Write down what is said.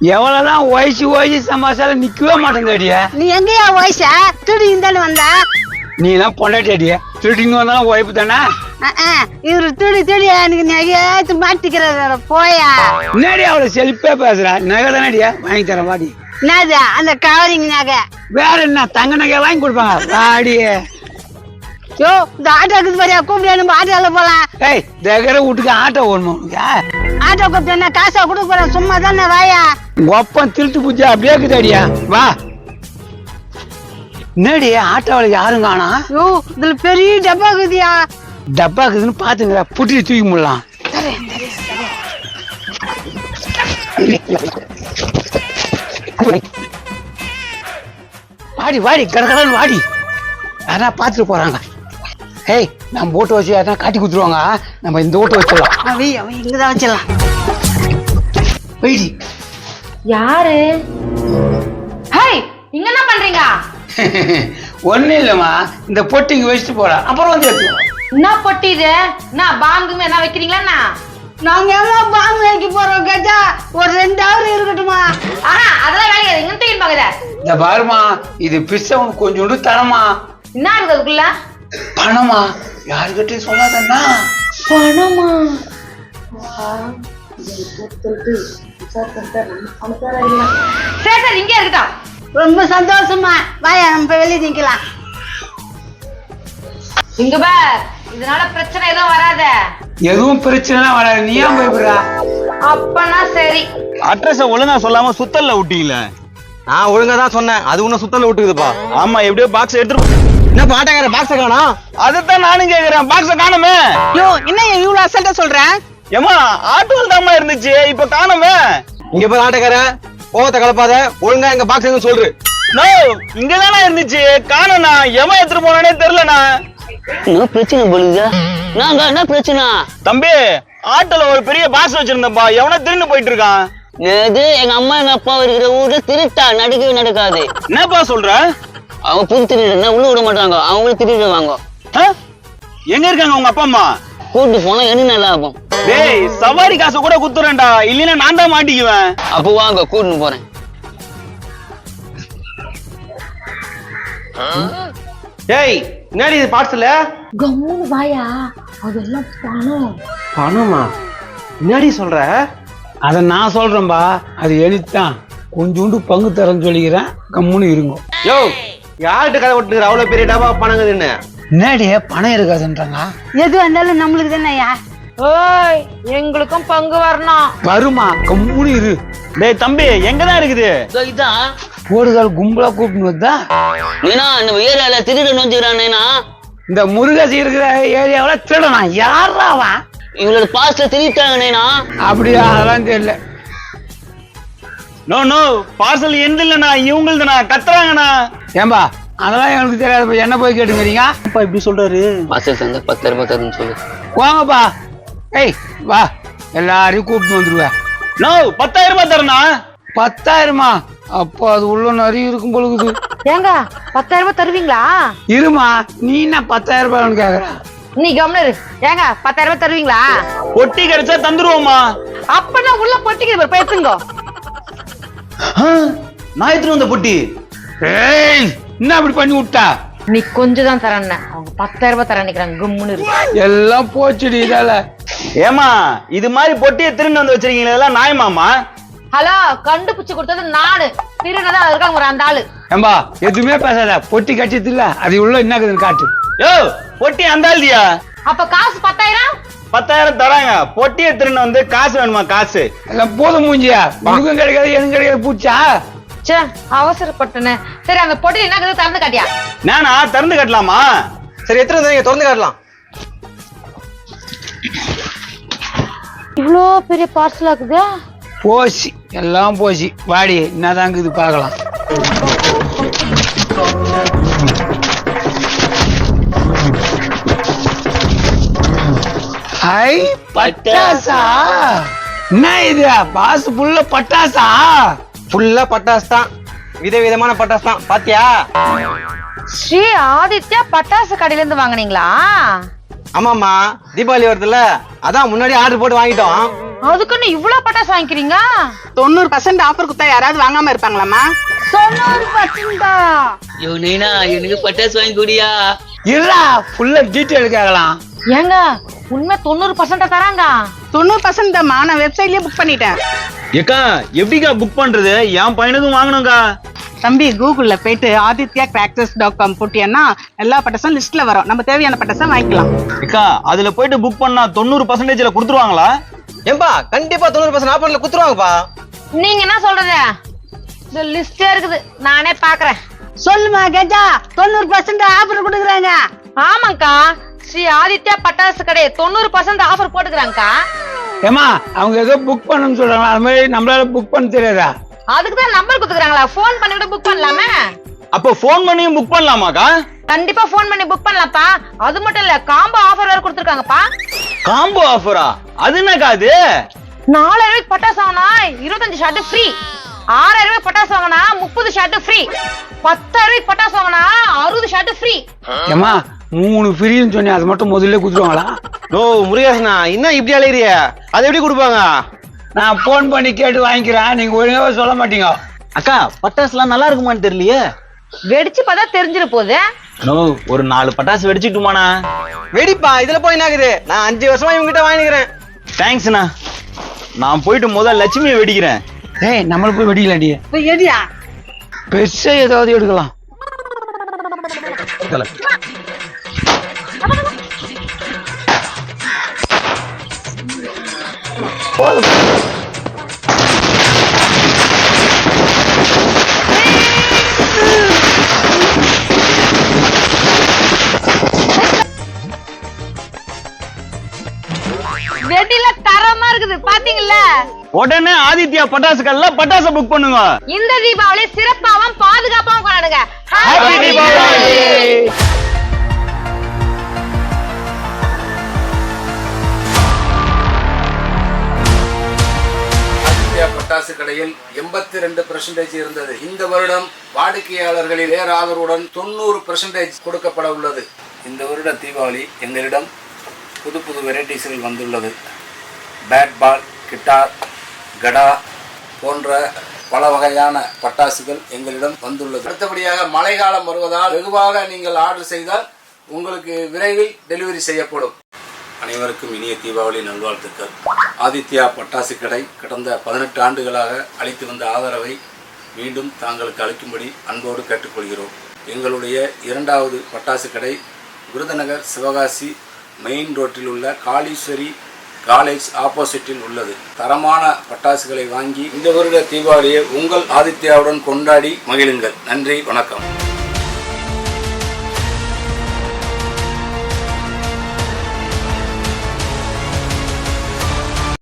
எவ்வளவுதான் வயசு வயசு சமாசாரம் நிக்கவே மாட்டேங்காடிய நீ எங்கேயா வயச திருடி தானே வந்த? நீ எல்லாம் பொண்டாட்டி அடிய. திருடிங்க வந்தாலும் ஒய்ப்பு தானே? இவரு திருடி திருடி எனக்கு நகையாத்து மாட்டிக்கிறாரு போயா? முன்னாடி அவளை செழிப்பே பேசுறா? நகை தானே அடியா? வாங்கி தரேன் வாடி. என்னது அந்த கவரிங் நகை? வேற என்ன தங்க நகை வாங்கி கொடுப்பாங்க. வாடி. யோ இந்த ஆட்டோ இருக்குது பாரியா? கூப்பிட்டு நம்ம ஆட்டோல போலாம். ஏய் தகர வீட்டுக்கு ஆட்டோ ஓடணும் உனக்கு? ஆட்டோ கூப்பிட்டு என்ன காசா கொடுக்க போறேன் சும்மா தானே வாயா? ஒப்பம் திருட்டு பூஜா அப்படியே இருக்குதாடியா வா. என்னடி ஆட்டோவில் யாரும் காணா? யோ இதுல பெரிய டப்பா இருக்குதியா. டப்பா இருக்குதுன்னு பாத்துங்க புட்டி தூக்கி முடலாம். வாடி வாடி கடற்கடன் வாடி. யாரா பார்த்துட்டு போறாங்க. ஏய் நம்ம ஓட்டு வச்சு யாரா காட்டி குத்துருவாங்க நம்ம இந்த ஓட்டு வச்சிடலாம். அவன் அவன் இங்கதான் வச்சிடலாம். போயிடி. யாரு? ஹாய் இங்க என்ன பண்றீங்க? ஒன்றும் இல்லைம்மா. இந்த பொட்டிக்கு வச்சுட்டு போறேன் அப்புறம் வந்து எடுத்துக்கோ என்ன பொட்டி இது? என்ன பாங்குமே என்ன வைக்கிறீங்களா? நாங்க எல்லாம் பாம்பு வைக்க போறோம் கஜா ஒரு ரெண்டு ஹவர் இருக்கட்டுமா ஆஹா அதெல்லாம் வேலையாது இங்க தூக்கி பாக்குற இந்த பாருமா இது பிசவன் கொஞ்சோண்டு தரமா என்ன இருக்குது அதுக்குள்ள? பணமா? யாருக்கிட்டையும் சொல்லாதண்ணா. பணமா? சரி சரி இங்கே இருக்கட்டும். ரொம்ப சந்தோஷமா. வாயா நம்ம போய் வெளியே நிக்கலாம். இங்க பார். இதனால பிரச்சனை எதுவும் வராத. எதுவும் பிரச்சனை வராது. நீ ஏன் பயப்படுறா? அப்பனா சரி. அட்ரஸ ஒழுங்கா சொல்லாம சுத்தல்ல விட்டீங்களே நான் ஒழுங்கா தான் சொன்னேன். அது ஒன்னும் சுத்தல விட்டுக்குதுப்பா ஆமா எப்படியோ பாக்ஸ் எடுத்துட்டு என்ன பாட்டக்கார பாக்ஸ காணா அதைத்தான் நானும் கேக்குறேன். பாக்ஸ காணுமே. யோ என்ன இவ்வளவு அசல்ட்டா சொல்றேன் ஏமா ஆட்டோவில் தாம்மா இருந்துச்சு. இப்ப காணுமே. இங்க போய் ஆட்டக்கார கோவத்தை கலப்பாத. ஒழுங்கா எங்க பாக்ஸ் எங்க சொல்று. நோ இங்க தானே இருந்துச்சு. காணோண்ணா. எவன் எடுத்துட்டு போனானே தெரியலண்ணா. என்ன பிரச்சனை போலுங்க நாங்க என்ன பிரச்சனை? தம்பி ஆட்டோல ஒரு பெரிய பாக்ஸ் வச்சிருந்தப்பா எவனோ திருண்டு போயிட்டு இருக்கான். இது எங்க அம்மா எங்க அப்பா இருக்கிற ஊரு திருட்டா நடக்கவே நடக்காது. என்னப்பா சொல்ற? அவங்க புது திருடுனா உள்ள விட மாட்டாங்க. அவங்களும் திருடுவாங்க? எங்க இருக்காங்க உங்க அப்பா அம்மா? கூட்டு போனா என்ன நல்லா இருக்கும். டேய் சவாரி காசு கூட குத்துறேன்டா இல்லைன்னா நான் தான் மாட்டிக்குவேன். அப்போ வாங்க கூட்டின்னு போறேன். டேய் என்னடி இது பார்சல்? கம்முன்னு வாயா. அதெல்லாம் பணம். பணமா? என்னடி சொல்ற? அதை நான் சொல்றேன்பா. அது எழுத்தான் கொஞ்சோண்டு பங்கு தரேன்னு சொல்லிக்கிறேன். கம்முன்னு இருங்க. யோ யார்கிட்ட கதை விட்டுக்கிற அவ்வளவு பெரிய டப்பா பணங்குதுன்னு என்னடி பணம் இருக்காதுன்றாங்க எது வந்தாலும் நம்மளுக்கு தானேயா ஓய் எங்களுக்கும் பங்கு வரணும். வருமா? கம்முன்னு இரு. டேய் தம்பி எங்க தான் இருக்குது இதான் போடுகால் கும்பலா கூப்பிட்டு வந்தா நீனா நம்ம ஏரியால திருடு நோஞ்சுக்கிறானேனா இந்த முருகசி இருக்கிற ஏரியாவில் திருடனா? யாராவா இவங்களோட பாஸ்ட்ல திருட்டாங்கண்ணேனா அப்படியா அதெல்லாம் தெரியல. நோ நோ பார்சல் எந்த இல்லண்ணா இவங்களுதுண்ணா கத்துறாங்கண்ணா. ஏம்பா அதெல்லாம் எனக்கு தெரியாது என்ன போய் கேட்டுக்கிறீங்க? அப்பா இப்படி சொல்றாரு. பாஸ்டர் தந்தா பத்தாயிரம் ரூபாய் தருன்னு சொல்லு. வாங்கப்பா. ஏய் வா. எல்லாரையும் கூப்பிட்டு வந்துருவேன் நோ பத்தாயிரம் ரூபாய் தரேண்ணா. பத்தாயிரமா? அப்போ அது உள்ள நிறைய இருக்கும் பொழுது ஏங்க பத்தாயிரம் ரூபாய் தருவீங்களா? இருமா நீ என்ன பத்தாயிரம் ரூபாய்னு கேக்குற? நீ கம்னரு ஏங்க பத்தாயிரம் ரூபாய் தருவீங்களா? பொட்டி கிடைச்சா தந்துருவோமா அப்பனா உள்ள பொட்டிக்கு போய் எடுத்துங்கோ நான் எடுத்துட்டு வந்த பொட்டி? ஏய் என்ன அப்படி பண்ணி விட்டா நீ கொஞ்சம் தான் தரேன்ன அவங்க பத்தாயிரம் ரூபாய் தரேன் நினைக்கிறாங்க கம்முன்னு இரு. எல்லாம் போச்சுடி இதால. ஏமா இது மாதிரி பொட்டியை திருண்டு வந்து வச்சிருக்கீங்களா இதெல்லாம் நியாயமாமா ஹலோ கண்டுபிடிச்சு கொடுத்தது நானு. திருநதான் இருக்காங்க ஒரு அந்த ஆளு. ஏம்பா எதுவுமே பேசாத. பொட்டி கட்சத்து இல்ல. அது உள்ள என்ன இருக்குதுன்னு காட்டு. யோ பொட்டி அந்த ஆள்தியா? அப்ப காசு பத்தாயிரம்? பத்தாயிரம் தராங்க. பொட்டியை திருண்டு வந்து காசு வேணுமா காசு? எல்லாம் போதும் மூஞ்சியா? உனக்கும் கிடைக்காது எனக்கு கிடைக்காது பூச்சா? ச்சே அவசரப்பட்டனே. சரி அந்த பொட்டியில் என்ன இருக்குது? திறந்து காட்டியா? நானா? திறந்து கட்டலாமா? சரி எத்தனை வந்தீங்க திறந்து காட்டலாம்? இவ்வளோ பெரிய பார்சல் ஆகுது போச்சு. எல்லாம் போச்சு. வாடி என்னதாங்க இது பார்க்கலாம். ஐ பட்டாசா? என்ன இது? பாஸ் புல்ல பட்டாசா? ஃபுல்லா பட்டாசு தான் விதவிதமான பட்டாசு தான் பாத்தியா? ஸ்ரீ ஆதித்யா பட்டாசு கடையில இருந்து வாங்குனீங்களா? ஆமாம்மா. தீபாவளி வருதுல்ல. அதான் முன்னாடி ஆர்டர் போட்டு வாங்கிட்டோம். அதுக்குன்னு இவ்வளவு பட்டாசு வாங்கிக்கிறீங்க? தொண்ணூறு பர்சன்ட் ஆஃபர் கொடுத்தா யாராவது வாங்காம இருப்பாங்களாம்மா? தொண்ணூறு பர்சன்டா யோ நைனா எனக்கு பட்டாசு வாங்கி குடியா? இருடா ஃபுல்லா டீட்டெயில் கேட்கலாம் ஏங்க உண்மை தொண்ணூறு பர்சன்டா தராங்க. தொண்ணூறு பர்சன்ட் தான்மா நான் வெப்சைட்லயே புக் பண்ணிட்டேன். ஏக்கா எப்படிக்கா புக் பண்றது? என் பையனுக்கும் வாங்கணும்க்கா. தம்பி கூகுள்ல போயிட்டு ஆதித்யா கிராக்டர்ஸ் டாட் காம் போட்டியன்னா எல்லா பட்டாசும் லிஸ்ட்ல வரும். நம்ம தேவையான பட்டாசை வாங்கிக்கலாம். ஏக்கா அதுல போயிட்டு புக் பண்ணா தொண்ணூறு பர்சன்டேஜ்ல கொடுத்துருவாங்களா? ஏன்பா கண்டிப்பா தொண்ணூறு பர்சன்ட் ஆஃபர்ல குத்துருவாங்கப்பா நீங்க என்ன சொல்றது? இந்த லிஸ்டே இருக்குது. நானே பாக்குறேன். சொல்லுமா கஜா தொண்ணூறு பர்சன்ட் ஆஃபர் கொடுக்குறாங்க. ஆமாங்கக்கா ஸ்ரீ ஆதித்யா பட்டாசு கடை தொண்ணூறு பர்சன்ட் ஆஃபர் போட்டுக்கிறாங்கக்கா. ஏமா அவங்க ஏதோ புக் பண்ணணும்னு சொல்றாங்க அது மாதிரி நம்மளால புக் பண்ண தெரியாதா? அதுக்கு தான் நம்பர் கொடுத்துக்கிறாங்களா? ஃபோன் பண்ணி கூட புக் பண்ணலாமே. அப்போ ஃபோன் பண்ணியும் புக் பண்ணலாமாக்கா? கண்டிப்பா ஃபோன் பண்ணி புக் பண்ணலாம்ப்பா. அது மட்டும் இல்ல காம்போ ஆஃபர் வேற கொடுத்துருக்காங்கப்பா. காம்போ ஆஃபரா அது என்னக்கா அது? நாலாயிரம் ரூபாய்க்கு பட்டாசு வாங்கினா இருபத்தஞ்சு ஷாட் ஃப்ரீ ஆறாயிரம் ரூபாய்க்கு பட்டாசு வாங்கினா முப்பது ஷாட் ஃப்ரீ பத்தாயிரம் ரூபாய்க்கு பட்டாசு வாங்கினா அறுபது ஷாட் ஃப்ரீ ஏமா மூணு ஃப்ரீன்னு சொன்னேன். அது மட்டும் முதல்ல குடுத்துருவாங்களா? நோ முருகேசனா என்ன இப்படி அலையிறிய? அதை எப்படி கொடுப்பாங்க? நான் ஃபோன் பண்ணி கேட்டு வாங்கிக்கிறேன். நீங்க ஒழுங்காவே சொல்ல மாட்டீங்க. அக்கா பட்டாசுலாம் நல்லா இருக்குமான்னு தெரியலையே. வெடிச்சு பார்த்தா தெரிஞ்சிட போகுது. நோ ஒரு நாலு பட்டாசு வெடிச்சுட்டுமாண்ணா. வெடிப்பா இதுல போய் என்ன ஆகுது? நான் அஞ்சு வருஷமா இவங்க கிட்ட வாங்கிக்கிறேன் தேங்க்ஸ்ண்ணா நான் போயிட்டு முதல் லட்சுமியை வெடிக்கிறேன். ஏய் நம்மளுக்கு போய் வெடிக்கலாண்டி. போய் எடியா பெருசா ஏதாவது எடுக்கலாம். வெடில தரமா இருக்குது பாத்தீங்கல்ல உடனே ஆதித்யா பட்டாசு கல்ல பட்டாசு புக் பண்ணுங்க. இந்த தீபாவளி சிறப்பாவும் பாதுகாப்பாவும் கொண்டாடுங்க. பட்டாசு கடையில் எண்பத்தி ரெண்டு பெர்சன்டேஜ் இருந்தது. இந்த வருடம் வாடிக்கையாளர்களின் ஏர் ஆதரவுடன் தொண்ணூறு பெர்சன்டேஜ் கொடுக்கப்பட உள்ளது. இந்த வருட தீபாவளி எங்களிடம் புது புது வெரைட்டிஸ்கள் வந்துள்ளது. பேட் பால் கிட்டார் கடா போன்ற பல வகையான பட்டாசுகள் எங்களிடம் வந்துள்ளது. அடுத்தபடியாக மழைக்காலம் வருவதால் வெகுவாக நீங்கள் ஆர்டர் செய்தால் உங்களுக்கு விரைவில் டெலிவரி செய்யப்படும். அனைவருக்கும் இனிய தீபாவளி நல்வாழ்த்துக்கள். ஆதித்யா பட்டாசு கடை கடந்த பதினெட்டு ஆண்டுகளாக அளித்து வந்த ஆதரவை மீண்டும் தாங்களுக்கு அளிக்கும்படி அன்போடு கேட்டுக்கொள்கிறோம். எங்களுடைய இரண்டாவது பட்டாசு கடை விருதுநகர் சிவகாசி மெயின் ரோட்டில் உள்ள காளீஸ்வரி காலேஜ் ஆப்போசிட்டில் உள்ளது. தரமான பட்டாசுகளை வாங்கி இந்த வருட தீபாவளியை உங்கள் ஆதித்யாவுடன் கொண்டாடி மகிழுங்கள். நன்றி வணக்கம்.